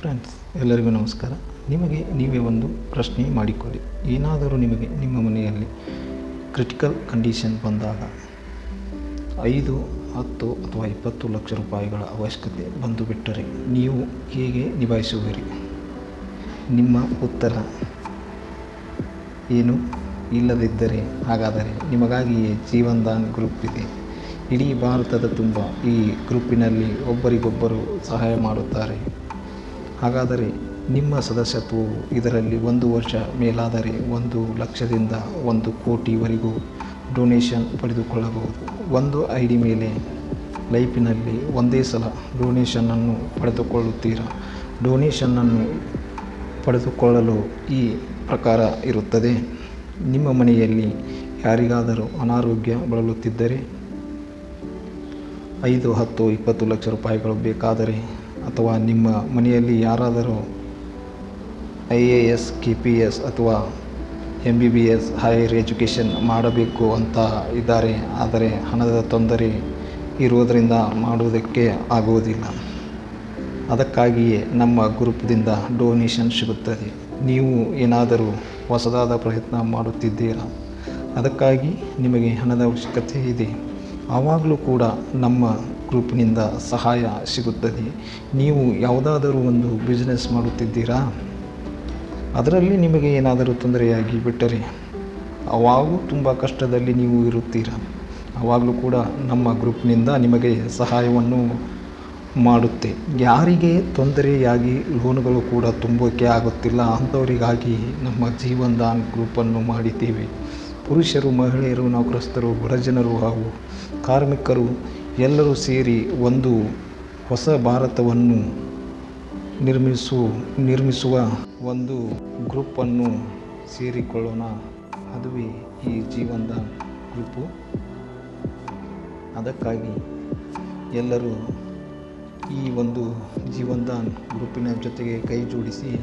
Friends ಎಲ್ಲರಿಗೂ ನಮಸ್ಕಾರ. ನಿಮಗೆ ನೀವೇ ಒಂದು ಪ್ರಶ್ನೆ ಮಾಡಿಕೊಳ್ಳಿ. ಏನಾದರೂ ನಿಮಗೆ ನಿಮ್ಮ ಮನೆಯಲ್ಲಿ ಕ್ರಿಟಿಕಲ್ ಕಂಡೀಷನ್ ಬಂದಾಗ ಐದು, ಹತ್ತು ಅಥವಾ ಇಪ್ಪತ್ತು ಲಕ್ಷ ರೂಪಾಯಿಗಳ ಅವಶ್ಯಕತೆ ಬಂದು ಬಿಟ್ಟರೆ ನೀವು ಹೇಗೆ ನಿಭಾಯಿಸುವಿರಿ? ನಿಮ್ಮ ಉತ್ತರ ಏನು? ಇಲ್ಲದಿದ್ದರೆ ಹಾಗಾದರೆ ನಿಮಗಾಗಿಯೇ ಜೀವನ್ದಾನ್ ಗ್ರೂಪ್ ಇದೆ. ಇಡೀ ಭಾರತದ ತುಂಬ ಈ ಗ್ರೂಪಿನಲ್ಲಿ ಒಬ್ಬರಿಗೊಬ್ಬರು ಸಹಾಯ ಮಾಡುತ್ತಾರೆ. ಹಾಗಾದರೆ ನಿಮ್ಮ ಸದಸ್ಯತ್ವವು ಇದರಲ್ಲಿ ಒಂದು ವರ್ಷ ಮೇಲಾದರೆ ಒಂದು ಲಕ್ಷದಿಂದ ಒಂದು ಕೋಟಿವರೆಗೂ ಡೊನೇಷನ್ ಪಡೆದುಕೊಳ್ಳಬಹುದು. ಒಂದು ಐ ಡಿ ಮೇಲೆ ಲೈಫಿನಲ್ಲಿ ಒಂದೇ ಸಲ ಡೊನೇಷನನ್ನು ಪಡೆದುಕೊಳ್ಳುತ್ತೀರಾ? ಡೊನೇಷನನ್ನು ಪಡೆದುಕೊಳ್ಳಲು ಈ ಪ್ರಕಾರ ಇರುತ್ತದೆ. ನಿಮ್ಮ ಮನೆಯಲ್ಲಿ ಯಾರಿಗಾದರೂ ಅನಾರೋಗ್ಯ ಬಳಲುತ್ತಿದ್ದರೆ ಐದು, ಹತ್ತು, ಇಪ್ಪತ್ತು ಲಕ್ಷ ರೂಪಾಯಿಗಳು ಬೇಕಾದರೆ ಅಥವಾ ನಿಮ್ಮ ಮನೆಯಲ್ಲಿ ಯಾರಾದರೂ I A S, K P S M B B S higher, higher education ಮಾಡಬೇಕು ಅಂತ ಇದ್ದಾರೆ. ಆದರೆ ಹಣದ ತೊಂದರೆ ಇರುವುದರಿಂದ ಮಾಡುವುದಕ್ಕೆ ಆಗುವುದಿಲ್ಲ. ಅದಕ್ಕಾಗಿಯೇ ನಮ್ಮ ಗ್ರೂಪ್ದಿಂದ ಡೊನೇಷನ್ ಸಿಗುತ್ತದೆ. ನೀವು ಏನಾದರೂ ಹೊಸದಾದ ಪ್ರಯತ್ನ ಮಾಡುತ್ತಿದ್ದೀರಾ? ಅದಕ್ಕಾಗಿ ನಿಮಗೆ ಹಣದ ಅವಶ್ಯಕತೆ ಇದೆ. ಆವಾಗಲೂ ಕೂಡ ನಮ್ಮ ಗ್ರೂಪಿನಿಂದ ಸಹಾಯ ಸಿಗುತ್ತದೆ. ನೀವು ಯಾವುದಾದರೂ ಒಂದು ಬಿಸ್ನೆಸ್ ಮಾಡುತ್ತಿದ್ದೀರಾ? ಅದರಲ್ಲಿ ನಿಮಗೆ ಏನಾದರೂ ತೊಂದರೆಯಾಗಿ ಬಿಟ್ಟರೆ ಅವಾಗೂ ತುಂಬ ಕಷ್ಟದಲ್ಲಿ ನೀವು ಇರುತ್ತೀರ? ಆವಾಗಲೂ ಕೂಡ ನಮ್ಮ ಗ್ರೂಪ್ನಿಂದ ನಿಮಗೆ ಸಹಾಯವನ್ನು ಮಾಡುತ್ತೆ. ಯಾರಿಗೆ ತೊಂದರೆಯಾಗಿ ಲೋನ್ಗಳು ಕೂಡ ತುಂಬೋಕೆ ಆಗುತ್ತಿಲ್ಲ, ಅಂಥವರಿಗಾಗಿ ನಮ್ಮ ಜೀವನ್ ದಾನ್ ಗ್ರೂಪನ್ನು ಮಾಡಿದ್ದೇವೆ. ಪುರುಷರು, ಮಹಿಳೆಯರು, ನೌಕರಸ್ಥರು, ಬಡಜನರು ಹಾಗೂ ಕಾರ್ಮಿಕರು ಎಲ್ಲರೂ ಸೇರಿ ಒಂದು ಹೊಸ ಭಾರತವನ್ನು ನಿರ್ಮಿಸು, ನಿರ್ಮಿಸುವ ಒಂದು ಗ್ರೂಪನ್ನು ಸೇರಿಕೊಳ್ಳೋಣ. ಅದುವೇ ಈ ಜೀವನದ ಗ್ರೂಪು. ಅದಕ್ಕಾಗಿ ಎಲ್ಲರೂ ಈ ಒಂದು ಜೀವನದ ಗ್ರೂಪಿನ ಜೊತೆಗೆ ಕೈ ಜೋಡಿಸಿ